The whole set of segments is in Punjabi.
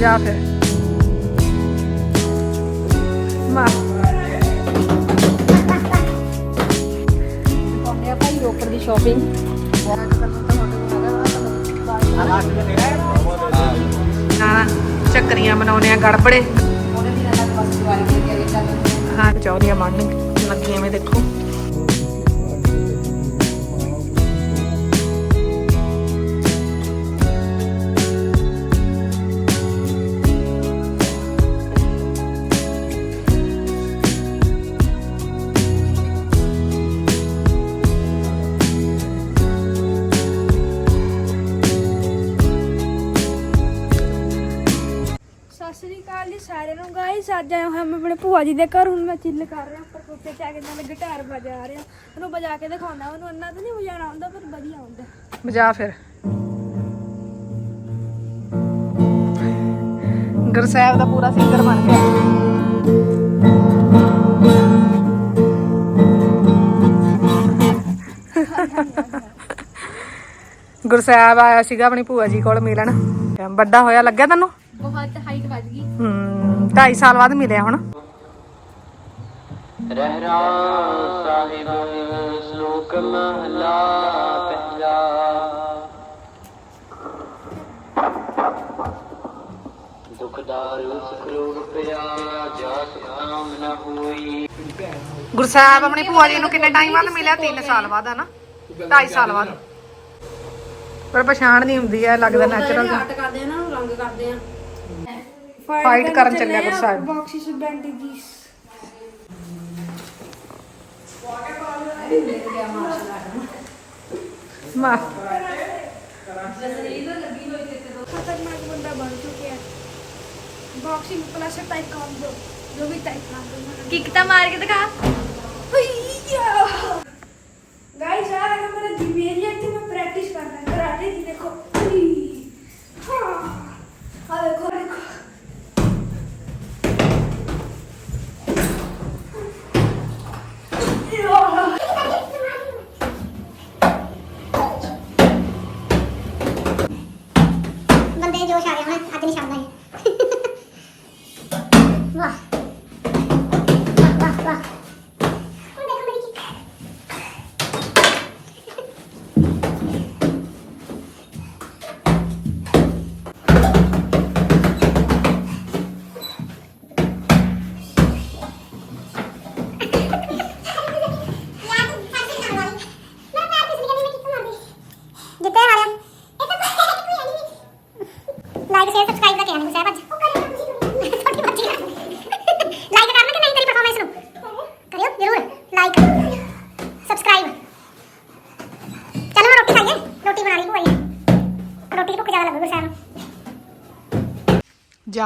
ਜਾ ਫਿਰ ਮਾਰ ਪਾਉਂਦੇ ਆ ਭਾਈ ਰੋਪੜ ਦੀ ਸ਼ਾਪਿੰਗ ਨਾ ਚੱਕਰੀਆਂ ਬਣਾਉਣੇ ਆ ਗੜਬੜੇ। ਹਾਂ ਚੌਰੀਆਂ ਬਣਨ ਲੱਗੀਆਂ ਵੇ ਦੇਖੋ। ਅੱਜ ਆਇਆ ਹਾਂ ਮੈਂ ਆਪਣੇ ਭੂਆ ਜੀ ਦੇ ਘਰ ਹੁਣ ਮੈਂ ਚਿੱਲ ਕਰ ਰਿਹਾ, ਉੱਪਰ ਕੋਠੇ ਤੇ ਆ ਕੇ ਨਾਲ ਗਿਟਾਰ ਵਜਾ ਰਿਹਾ। ਉਹਨੂੰ ਵਜਾ ਕੇ ਦਿਖਾਉਂਦਾ, ਉਹਨੂੰ ਅੰਨਾ ਤਾਂ ਨਹੀਂ ਵਜਾਣਾ ਆਉਂਦਾ ਪਰ ਵਧੀਆ ਆਉਂਦਾ ਵਜਾ ਫਿਰ। ਗੁਰਸਾਹਿਬ ਦਾ ਪੂਰਾ ਸਿੰਗਰ ਬਣ ਗਿਆ। ਗੁਰਸਾਹਿਬ ਆਇਆ ਸੀਗਾ ਆਪਣੀ ਭੂਆ ਜੀ ਕੋਲ ਮਿਲਣ। ਵੱਡਾ ਹੋਇਆ, ਲੱਗਿਆ ਤੈਨੂੰ? ਬਹੁਤ ਹਾਈਟ ਵੱਜ ਗਈ। ਹੂੰ 2.5 ਸਾਲ ਬਾਅਦ ਮਿਲਿਆ ਹੁਣ। ਰਹਿਰਾ ਸਾਹਿਬ ਸ਼ਲੋਕ ਮਹਲਾ ਪਹਿਲਾ। ਦੁਖਦਾਰੂ ਸੁਖ ਰੋਗ ਪਿਆ ਜਾ ਸੁਖਾਮ ਨ ਹੋਈ। ਗੁਰਸਾਹਿਬ ਆਪਣੀ ਭੂਆ ਜੀ ਨੂੰ ਕਿੰਨੇ ਟਾਈਮ ਬਾਅਦ ਮਿਲਿਆ? 3 ਸਾਲ ਬਾਅਦ ਹਨਾ? 2.5 ਸਾਲ ਬਾਅਦ। ਪਰ ਪਛਾਣ ਨਹੀਂ ਹੁੰਦੀ ਐ ਲੱਗਦਾ ਨੈਚੁਰਲ ਕਰਦੇ ਆ ਨਾ ਰੰਗ ਕਰਦੇ ਆ। Fight ਕਰਨ ਚੱਲਿਆ ਗੁਰਸਾਹਿਬ। ਬਾਕਸਿਸ ਬੈਂਡੇਜਿਸ ਮਾ ਖਤਰਨਾਕ ਬੰਦਾ ਬਣ ਚੁੱਕਿਆ ਬਾਕਸਿੰਗ ਪਲੱਸ ਟਾਈਕਾਂਡੋ ਜੋ ਵੀ ਟਾਈਕਾਂਡੋ ਕਿੱਕ ਤਾਂ ਮਾਰ ਕੇ ਦਿਖਾ।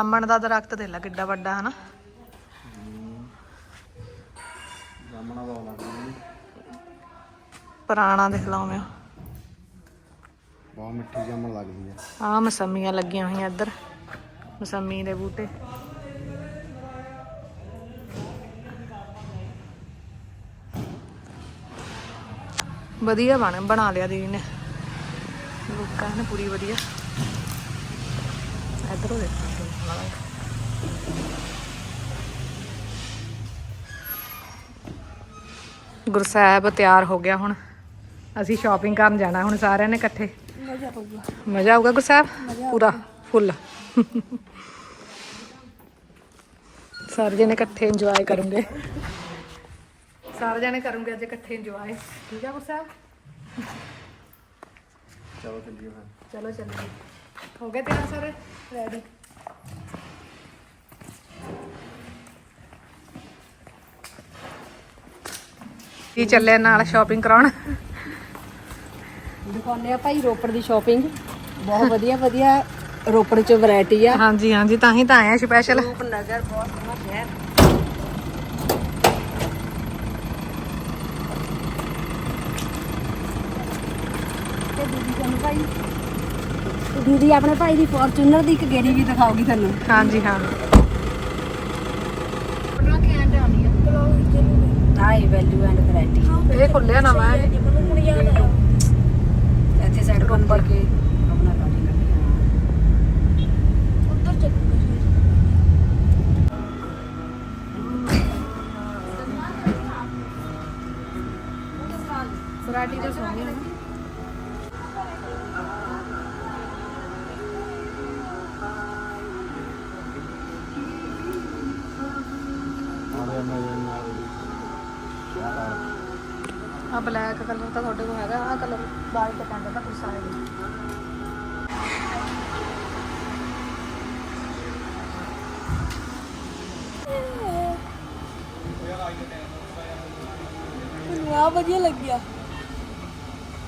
ਜਾਮਣ ਦਾ ਦਰਖਤ ਦੇ ਲਾ ਕਿੱਡਾ ਵੱਡਾ ਹਨਾ? ਪੁਰਾਣਾ ਦੇਖ ਲਾ ਉਵੇਂ। ਬਹੁਤ ਮਿੱਠੀ ਜੰਮਣ ਲੱਗਦੀ ਹੈ। ਆ ਮਸੰਮੀਆਂ ਲੱਗੀਆਂ ਹੋਈਆਂ ਇੱਧਰ ਮਸੰਮੀ ਦੇ ਬੂਟੇ। ਵਧੀਆ ਬਣ ਬਣਾ ਲਿਆ ਦੀਦੀ ਨੇ। ਲੁੱਕ ਨਾ ਪੂਰੀ ਵਧੀਆ। ਇੱਧਰੋਂ ਦੇਖਾਂਗੇ ਗੁਰਸਾਹਿਬ ਤਿਆਰ ਹੋ ਗਿਆ ਹੁਣ। ਅਸੀਂ ਸ਼ਾਪਿੰਗ ਕਰਨ ਜਾਣਾ ਹੁਣ ਸਾਰਿਆਂ ਨੇ ਇਕੱਠੇ। ਮਜ਼ਾ ਆਊਗਾ। ਮਜ਼ਾ ਆਊਗਾ ਗੁਰਸਾਹਿਬ ਪੂਰਾ ਫੁੱਲ। ਸਾਰੇ ਜਣੇ ਇਕੱਠੇ ਇੰਜੋਏ ਕਰੂੰਗੇ ਸਾਰੇ ਜਣੇ ਕਰੂੰਗੇ ਅੱਜ ਇਕੱਠੇ ਇੰਜੋਏ ਠੀਕ ਆ ਗੁਰਸਾਹਿਬ ਚਲੋ ਚੱਲੀਏ ਚਲੋ ਚੱਲੀਏ। ਹੋ ਗਏ ਤਿਆਰ ਸਾਰੇ? ਰੈਡੀ ਕੀ ਚੱਲੇ ਨਾਲ ਸ਼ਾਪਿੰਗ ਕਰਾਉਣ? ਦਿਖਾਉਂਦੇ ਆ ਭਾਈ ਰੋਪੜ ਦੀ ਸ਼ਾਪਿੰਗ ਬਹੁਤ ਵਧੀਆ ਵਧੀਆ। ਰੋਪੜ ਚ ਵੈਰਾਈਟੀ ਆ। ਹਾਂਜੀ ਹਾਂਜੀ ਤਾਂ ਹੀ ਤਾਂ ਆਏ ਆ ਸਪੈਸ਼ਲ ਰੂਪ ਨਗਰ ਬਹੁਤ ਸੋਹਣਾ ਸ਼ਹਿਰ। ਤੇ ਦੀਦੀ ਤੁਹਾਨੂੰ ਭਾਈ ਦੀਦੀ ਆਪਣੇ ਭਾਈ ਦੀ ਫੋਰਚੂਨਰ ਦੀ ਇੱਕ ਗੇੜੀ ਵੀ ਦਿਖਾਉਗੀ ਤੁਹਾਨੂੰ। ਹਾਂਜੀ ਹਾਂ। ਹਾਈ ਵੈਲਿਊ ਐਂਡ ਵੈਰਾਈਟੀ ਇਹ ਖੁੱਲਿਆ ਨਾ ਮੈਂ ਇੱਥੇ ਸਾਈਡ ਕੋਲ ਉੱਪਰ ਕੇ ਆਪਣਾ ਲਾਣੀ ਕਰਨੀ ਉੱਧਰ ਚੱਲੂਗਾ ਸਰਾਟੀ ਦੇ ਸੋਹਣੀ ਵਧੀਆ ਲੱਗਿਆ।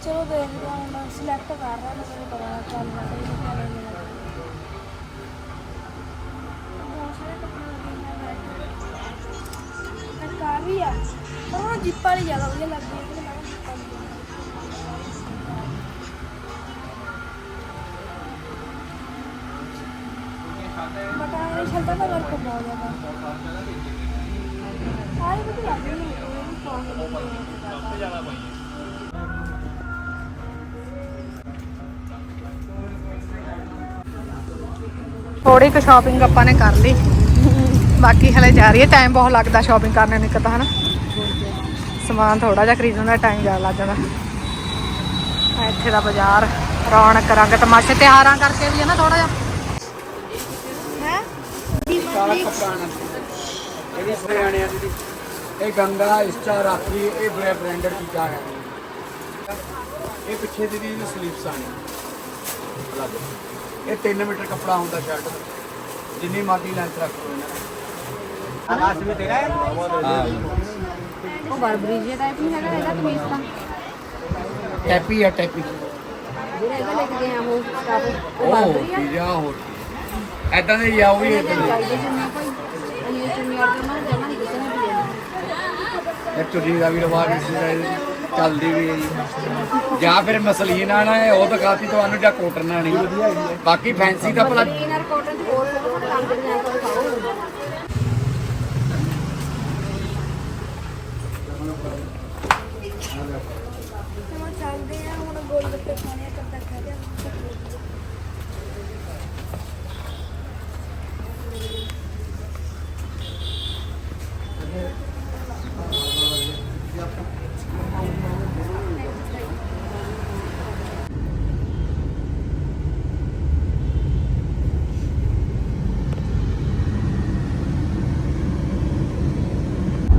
ਚਲੋ ਦੇਖਦੇ ਹਾਂ ਹੁਣ ਸਿਲੈਕਟ ਕਰ ਰਿਹਾ ਮੈਂ ਤੁਹਾਨੂੰ ਪਤਾ ਚੱਲ ਨਾ। ਕਰੀ ਤਾਂ ਲੈਣਾ ਹੈ। ਬਹੁਤ ਸਾਰੇ ਕੱਪੜੇ ਲੱਗੇ ਹੋਏ ਆ ਵੀ ਆ ਪਰ ਉਹ ਜਿੱਪ ਵਾਲੀ ਜ਼ਿਆਦਾ ਵਧੀਆ ਲੱਗਦੀ ਹੈ। ਕਿ ਮੈਂ ਜਿੱਪ ਵਾਲੀ ਬਟ ਆ ਛੱਡਦਾ ਤਾਂ ਵਰਕ ਬਹੁਤ ਜ਼ਿਆਦਾ। ਸਾਰੇ ਵਧੀਆ ਲੱਗਦੇ ਨੇ। ਥੋੜੀ ਕੁ ਸ਼ਾਪਿੰਗ ਆਪਾਂ ਨੇ ਕਰ ਲਈ। ਬਾਕੀ ਹਲੇ ਜਾ ਰਹੀ ਹੈ ਟਾਈਮ ਬਹੁਤ ਲੱਗਦਾ ਸ਼ਾਪਿੰਗ ਕਰਨੇ ਨੂੰ ਤਾਂ, ਹਨਾ। ਸਮਾਨ ਥੋੜਾ ਜਿਹਾ ਖਰੀਦਣ ਦਾ ਟਾਈਮ ਜ਼ਿਆਦਾ ਲੱਗ ਜਾਂਦਾ। ਇੱਥੇ ਦਾ ਬਾਜ਼ਾਰ, ਰੌਣਕ, ਰੰਗ ਤਮਾਸ਼ੇ, ਤਿਉਹਾਰਾਂ ਕਰਕੇ ਵੀ ਹੈ ਨਾ ਥੋੜਾ ਜਿਹਾ। ਇਹਦੀ ਹਰਿਆਣੇ ਦੀ ਇਹ ਗੰਗਾ ਇਸਟਾ ਰਾਖੀ ਇਹ ਬ੍ਰੈ ਬ੍ਰਾਂਡਡ ਚੀਜ਼ਾਂ ਹੈ? ਇਹ ਪਿੱਛੇ ਦੀ ਦੀ ਸਲੀਪਸ ਆਣੀ ਅਲੱਗ। ਇਹ 3 ਮੀਟਰ ਕੱਪੜਾ ਹੁੰਦਾ ਸ਼ਰਟ ਜਿੰਨੀ ਮਰਜ਼ੀ ਲੈਂਥ ਰੱਖ ਲਓ ਇਹਨਾਂ ਆਕਾਸ਼ ਵਿੱਚ ਤੇਰਾ ਹੈ? ਉਹ ਬਰਬਰੀ ਜੇ ਟਾਈਪ ਨਹੀਂ ਹੈਗਾ ਇਹਦਾ ਕਮੀਜ਼ ਤਾਂ। ਟੈਪੀ ਹੈ ਟੈਪੀ। ਜਿਹੜੇ ਇਹਦਾ ਲੈ ਕੇ ਗਏ ਆ ਉਹ ਸਟਾਫ ਉਹ ਬਰਬਰੀ ਆ। ਹੋ ਐਦਾਂ ਦੇ ਉਹ ਵੀ ਇਹਦੇ ਏਦਾਂ ਦੇ ਚਾਹੀਦੇ ਜਿੰਨੇ ਕੋਈ ਅਨੀਲ ਚੁੰਨੀ ਵਾਲੇ ਉਹਨਾਂ ਨੂੰ ਜਮਾ ਨਹੀਂ ਕਿਸੇ ਨੇ ਵੀ ਲੈਣਾ ਇਹ ਚੁੰਨੀ ਦਾ ਵੀ ਰਿਵਾਜ ਇਸ ਤਰ੍ਹਾਂ ਚੱਲਦੀ ਵੀ ਹੈ ਜੀ। ਜਾਂ ਫਿਰ ਮਸਲੀਨ ਆਣਾ ਹੈ ਉਹ ਦਿਖਾਤੀ ਤੁਹਾਨੂੰ ਜਾਂ ਕੋਟਨ ਆਣੀ ਬਾਕੀ ਫੈਂਸੀ ਤਾਂ ਭਲਾ ਇਨਰ ਕਾਟਨ ਬਹੁਤ ਦੇ ਆ ਕੇ ਦਿਖਾਓ ਹੁਣ ਚੱਲਦੇ ਆ ਹੁਣ ਗੋਲ ਗੱਪੇ ਖਾਣੇ ਆ ਕਦ ਤੱਕ ਖਾਦੇ ਆ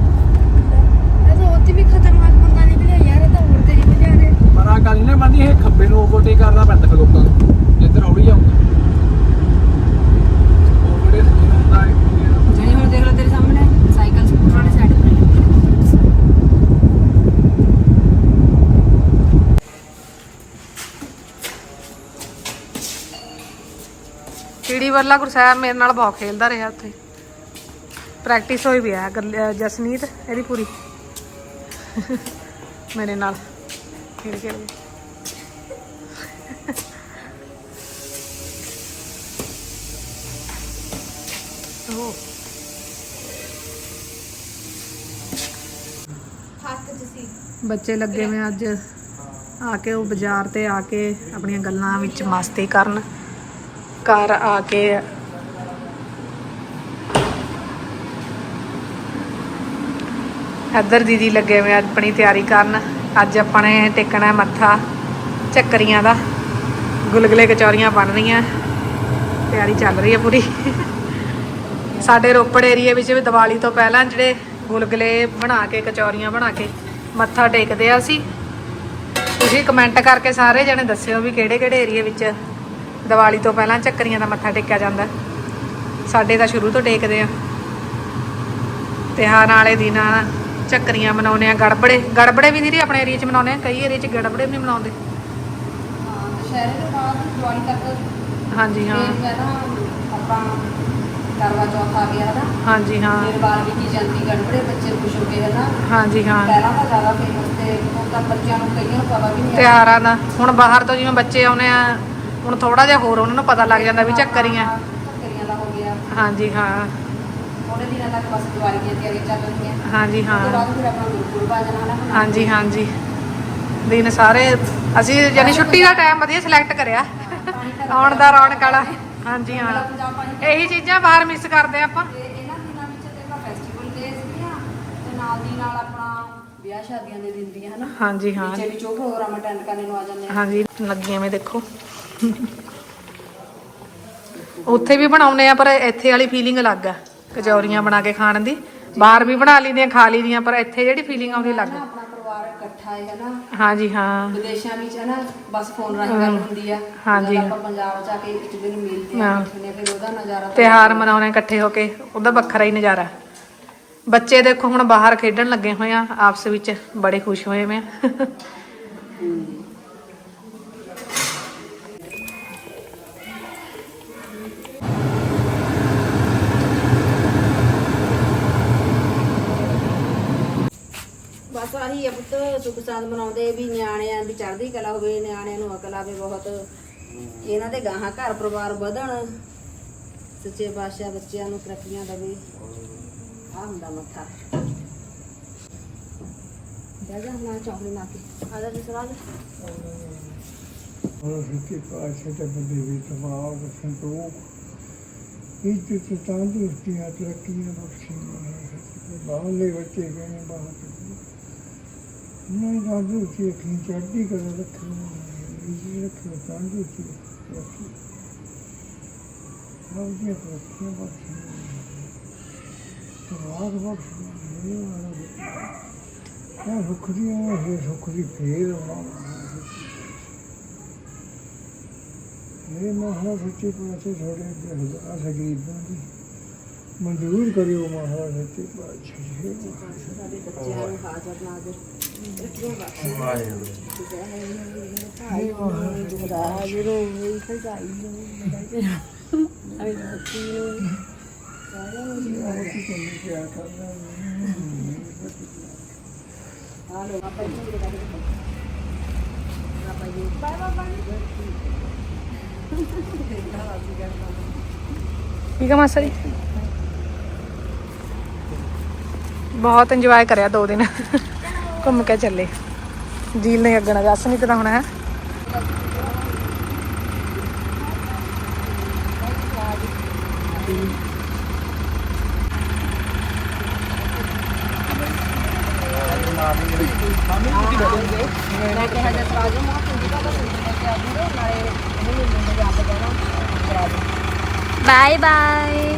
ਇਹ ਤਾਂ ਉੱਥੇ ਵੀ ਖਤਰਨਾਕ ਬੰਦਾ ਨਿਕਲਿਆ ਯਾਰ ਇਹ ਤਾਂ ਹੋਰ ਤੇਰੀ ਵਜ੍ਹਾ ਨੇ ਪਰ ਆ ਗੱਲ ਨਹੀਂ ਬਣਦੀ ਇਹ ਖੱਬੇ ਨੂੰ ਓਵਰਟੇਕ ਕਰਨਾ ਪੈਂਦਾ ਫਿਰ ਲੋਕਾਂ ਨੂੰ ਜਿੱਧਰ ਹੌਲੀ ਆਉਂਦਾ ਓਵਰਟੇਕ ਹੁੰਦਾ ਹੈ ਜਿਹੜੀ ਹੁਣ ਦੇਖ ਲਓ ਤੇਰੇ ਸਾਹਮਣੇ ਸਾਈਕਲ ਸਕੂਟਰ ਵਾਲੇ ਸਾਈਡ ਪਰ ਵੱਲਾ ਗੁਰਸਾਹਿਬ ਮੇਰੇ ਨਾਲ ਬਹੁਤ ਖੇਲਦਾ ਰਿਹਾ ਉੱਥੇ। ਪ੍ਰੈਕਟਿਸ ਹੋਈ ਵੀ ਆ ਜਸਨੀਤ ਇਹਦੀ ਪੂਰੀ। ਮੇਰੇ ਨਾਲ ਖੇਡ ਖੇਡ ਕੇ। ਉਹ ਬੱਚੇ ਲੱਗੇ ਹੋਏ ਅੱਜ। ਆ ਕੇ ਉਹ ਬਾਜ਼ਾਰ ਤੇ ਆ ਕੇ ਆਪਣੀਆਂ ਗੱਲਾਂ ਵਿੱਚ ਮਸਤੀ ਕਰਨ। ਘਰ ਆ ਕੇ ਇੱਧਰ ਦੀਦੀ ਲੱਗੇ ਹੋਏ ਆਪਣੀ ਤਿਆਰੀ ਕਰਨ। ਅੱਜ ਆਪਾਂ ਨੇ ਟੇਕਣਾ ਮੱਥਾ, ਚੱਕਰੀਆਂ ਦਾ। ਗੁਲਗੁਲੇ ਕਚੌਰੀਆਂ ਬਣ ਰਹੀਆਂ। ਤਿਆਰੀ ਚੱਲ ਰਹੀ ਹੈ ਪੂਰੀ। ਸਾਡੇ ਰੋਪੜ ਏਰੀਏ ਵਿੱਚ ਵੀ ਦੀਵਾਲੀ ਤੋਂ ਪਹਿਲਾਂ ਜਿਹੜੇ ਗੁਲਗੁਲੇ ਬਣਾ ਕੇ, ਕਚੌਰੀਆਂ ਬਣਾ ਕੇ ਮੱਥਾ ਟੇਕਦੇ ਆ ਅਸੀਂ। ਤੁਸੀਂ ਕਮੈਂਟ ਕਰਕੇ ਸਾਰੇ ਜਣੇ ਦੱਸਿਓ ਵੀ ਕਿਹੜੇ ਕਿਹੜੇ ਏਰੀਏ ਵਿੱਚ ਦੀਵਾਲੀ ਤੋਂ ਪਹਿਲਾਂ ਚੱਕਰੀਆਂ ਦਾ ਮੱਥਾ ਟੇਕਿਆ ਜਾਂਦਾ। ਸਾਡੇ ਤਾਂ ਸ਼ੁਰੂ ਤੋਂ ਟੇਕਦੇ ਆ। ਤਿਉਹਾਰਾਂ ਵਾਲੇ ਦਿਨਾਂ ਚੱਕਰੀਆਂ ਮਨਾਉਂਦੇ ਆ। ਗੜਬੜੇ ਗੜਬੜੇ ਵੀ ਨਹੀਂ ਆਪਣੇ ਏਰੀਏ 'ਚ ਮਨਾਉਂਦੇ ਆ। ਕਈ ਏਰੀਏ 'ਚ ਗੜਬੜੇ ਵੀ ਨਹੀਂ ਮਨਾਉਂਦੇ। ਦੁਸ਼ਹਿਰੇ ਤੋਂ ਬਾਅਦ ਦਿਵਾਲੀ ਤੱਕ ਹਾਂਜੀ ਹਾਂ। ਫਿਰ ਪਹਿਲਾਂ ਆਪਾਂ ਕਰਵਾ ਚੌਥ ਆ ਗਿਆ ਹਨਾ ਹਾਂਜੀ ਹਾਂ। ਫਿਰ ਵਾਲਮੀਕੀ ਜਯੰਤੀ ਗੜਬੜੇ ਬੱਚੇ ਖੁਸ਼ ਹੋ ਕੇ ਹਨਾ ਹਾਂਜੀ ਹਾਂ। ਪਹਿਲਾਂ ਤਾਂ ਜ਼ਿਆਦਾ ਫੇਮਸ ਤੇ ਹੁਣ ਤਾਂ ਬੱਚਿਆਂ ਨੂੰ ਕਈਆਂ ਨੂੰ ਪਤਾ ਵੀ ਨਹੀਂ ਹੈ। ਤਿਉਹਾਰਾਂ ਦਾ। ਹੁਣ ਬਾਹਰ ਤੋਂ ਜਿਵੇਂ ਬੱਚੇ ਆਉਨੇ ਆ ਹੁਣ ਥੋੜਾ ਜਿਹਾ ਹੋਰ ਉਹਨਾਂ ਨੂੰ ਪਤਾ ਲੱਗ ਜਾਂਦਾ ਵੀ ਚੱਕਰੀਆਂ। ਚੱਕਰੀਆਂ ਦਾ ਹੋ ਗਿਆ। ਹਾਂਜੀ ਹਾਂ। ਥੋੜੇ ਦਿਨਾਂ ਤੱਕ ਬਸ ਦਿਵਾਲੀ ਦੀਆਂ ਤਿਆਰੀਆਂ ਚੱਲ ਰਹੀਆਂ। ਹਾਂਜੀ ਹਾਂ। ਫਿਰ ਆਪਣਾ ਗੁਰਪੁਰਬ ਆ ਜਾਣਾ ਹਾਂਜੀ ਹਾਂਜੀ। ਦਿਨ ਸਾਰੇ ਅਸੀਂ ਯਾਨੀ ਛੁੱਟੀ ਦਾ ਟਾਈਮ ਵਧੀਆ ਸਿਲੈਕਟ ਕਰਿਆ। ਆਉਣ ਦਾ ਰੌਣਕ ਵਾਲਾ। ਹਾਂਜੀ ਹਾਂ। ਇਹੀ ਚੀਜ਼ਾਂ ਬਾਹਰ ਮਿਸ ਕਰਦੇ ਆਪਾਂ। ਇਹਨਾਂ ਦਿਨਾਂ ਵਿੱਚ ਤੇ ਆਪਾਂ ਫੈਸਟੀਵਲ ਦੇ ਸੀਗੀਆਂ। ਤੇ ਨਾਲ ਦੀ ਨਾਲ ਆਪਣਾ ਵਿਆਹ ਸ਼ਾਦੀਆਂ ਦੇ ਦਿਨ ਦੀਆਂ ਹਨਾ। ਹਾਂਜੀ ਹਾਂ। ਬੱਚੇ ਵੀ ਜੋ ਪ੍ਰੋਗਰਾਮ ਅਟੈਂਡ ਕਰਨ ਨੂੰ ਆ ਜਾਂਦੇ ਆ। ਹਾਂਜੀ ਲੱਗੀਆਂ ਮੈਂ ਦੇਖੋ। ਉੱਥੇ ਵੀ ਬਣਾਉਨੇ ਆ ਪਰ ਇੱਥੇ ਵਾਲੀ ਫੀਲਿੰਗ ਅਲੱਗ ਆ ਕਚੌਰੀਆਂ ਬਣਾ ਕੇ ਖਾਣ ਦੀ। ਬਾਹਰ ਵੀ ਬਣਾ ਲਈਦੀਆਂ ਖਾ ਲਈਦੀਆਂ ਪਰ ਇੱਥੇ ਜਿਹੜੀ ਫੀਲਿੰਗ ਆਉਂਦੀ ਲੱਗ ਆਪਣਾ ਪਰਿਵਾਰ ਇਕੱਠਾ ਹੈ ਹਨਾ ਹਾਂਜੀ ਹਾਂ। ਵਿਦੇਸ਼ਾਂ ਵਿੱਚ ਹਨਾ ਬਸ ਫੋਨ ਰਾਹੀਂ ਗੱਲ ਹੁੰਦੀ ਆ। ਹਾਂਜੀ। ਜਦ ਆਪਾਂ ਪੰਜਾਬ ਜਾ ਕੇ ਇੱਕ ਦਿਨ ਮਿਲਦੇ ਆ ਹਾਂ। ਆ ਫਿਰ ਉਹਦਾ ਨਜ਼ਾਰਾ ਤਾਂ ਤਿਉਹਾਰ ਮਨਾਉਣੇ ਇਕੱਠੇ ਹੋ ਕੇ ਉਹਦਾ ਵੱਖਰਾ ਹੀ ਨਜ਼ਾਰਾ। ਬੱਚੇ ਦੇਖੋ ਹੁਣ ਬਾਹਰ ਖੇਡਣ ਲੱਗੇ ਹੋਏ ਆ ਆਪਸ ਵਿੱਚ ਬੜੇ ਖੁਸ਼ ਹੋਏ ਮੈਂ ਬਸ ਆਹੀ ਆ ਪੁੱਤ ਸੁੱਖ ਸਾਂਦ ਮਨਾਉਂਦੇ ਵੀ ਨਿਆਣਿਆਂ ਦੀ ਚੜ੍ਹਦੀ ਕਲਾ ਹੋਵੇ ਨਿਆਣਿਆਂ ਨੂੰ ਅਕਲ ਆਵੇ ਬਹੁਤ ਇਹਨਾਂ ਦੇ ਗਾਹਾਂ ਘਰ ਪਰਿਵਾਰ ਵਧਣ ਸੱਚੇ ਪਾਤਸ਼ਾਹ ਬੱਚਿਆਂ ਨੂੰ ਤਰੱਕੀਆਂ ਦੇਵੇ ਆ ਹੁੰਦਾ ਮੱਥਾ ਜਾ ਜਾ ਨਾ ਚੌਕੜੀ ਨਾ ਕੇ ਆ ਜਾ ਜੀ ਸਰਾਜ और सच्चे पातशाह का देवी तमाम संतोष ਇੱਜ਼ਤ ਤੰਦਰੁਸਤੀਆਂ ਤਰੱਕੀਆਂ ਬਖਸ਼ੀਆਂ ਬਾਹਰਲੇ ਬੱਚੇ ਕਹਿੰਦੇ ਬਾਹਰ ਨਹੀਂ ਤੰਦਰੁਸਤੀ ਅੱਖੀਂ ਚੜ੍ਹਦੀ ਕਰ ਰੱਖੋ ਇੱਜ਼ਤ ਰੱਖੋ ਤੰਦਰੁਸਤੀ ਰੱਖੋ ਆਪ ਜੀ ਤਰੱਕੀਆਂ ਬਖਸ਼ੀਆਂ ਤਵਾਰ ਬਖਸ਼ੀਆਂ ਇਹ ਸੁੱਖ ਦੀਆਂ ਇਹ ਸੁੱਖ ਦੀ ਫੇਰ ਆਉਣਾ ਇਹ ਮਹਾਰਾਜ ਸੱਚੇ ਪਾਤਸ਼ਾਹ ਥੋੜੇ ਬੇਹਦਾ ਗਰੀਬਾਂ ਦੀ ਮਹਾਰਾਜ ਨੂੰ ਵੀ ਸਜਾਈ ਅਰੇ ਬੱਚੀ ਨੂੰ ਕੀ ਕਰਨੀ ਕਿਆ ਕਰਨਾ ਆ ਲੋ ਆਪਾਂ ਇੱਥੇ ਦੇ ਦਾਂਗੇ ਆਪਾਂ ਜੀ ਠੀਕ ਹੈ ਮਾਸਾ ਜੀ ਬਹੁਤ ਇੰਜੋਏ ਕਰਿਆ ਦੋ ਦਿਨ। ਘੁੰਮ ਕੇ ਚੱਲੇ। ਜੀਲ ਨੇ ਅੱਗਣਾ, ਜੱਸ ਨਹੀਂ ਪਤਾ ਹੋਣਾ ਹੈ? Bye bye